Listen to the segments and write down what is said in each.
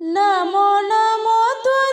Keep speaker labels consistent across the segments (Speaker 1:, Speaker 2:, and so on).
Speaker 1: নাম নমো তুই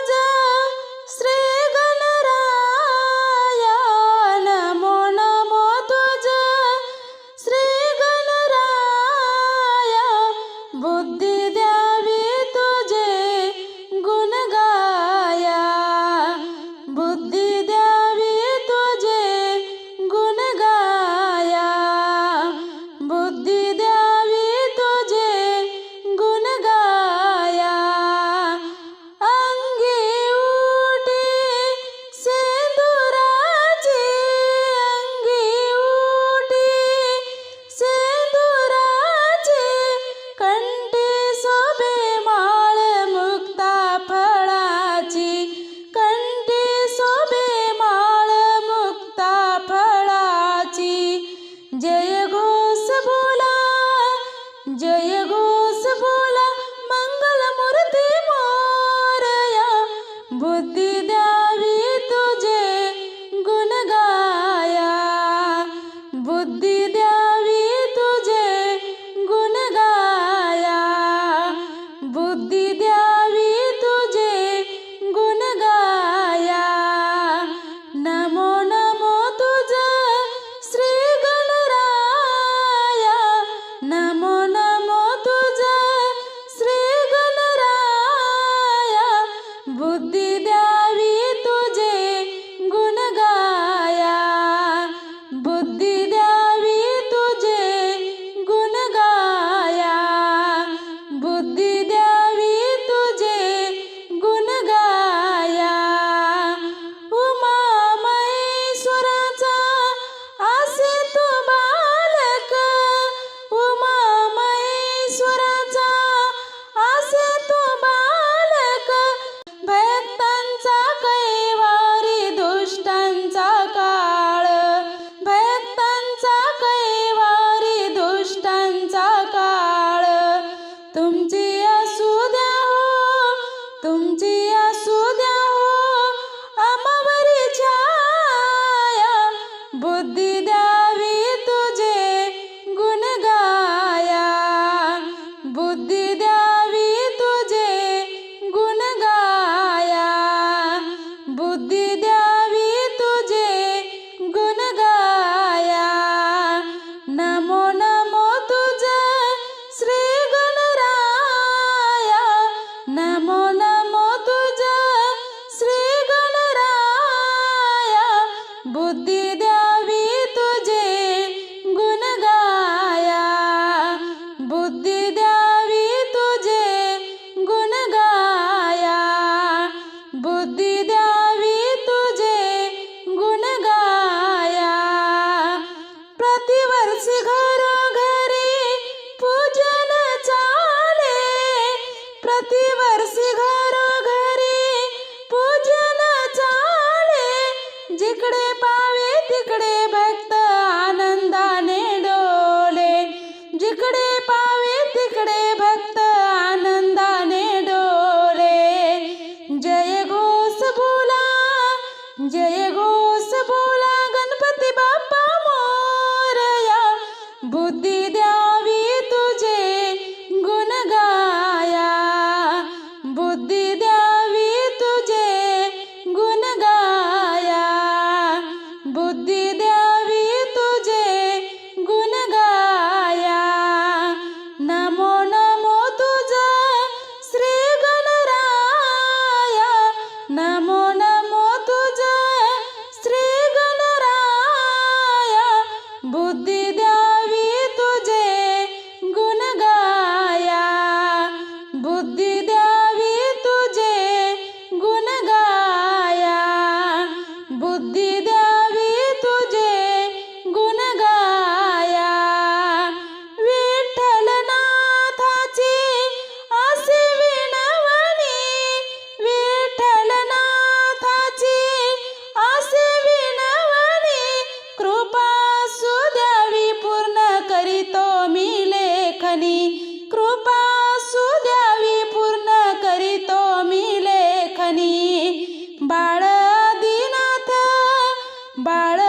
Speaker 1: ಸಂಜಯ केली. कृपा सुद्यावी पूर्ण करीतो मी लेखनी. बाळ दिनाथ बाळ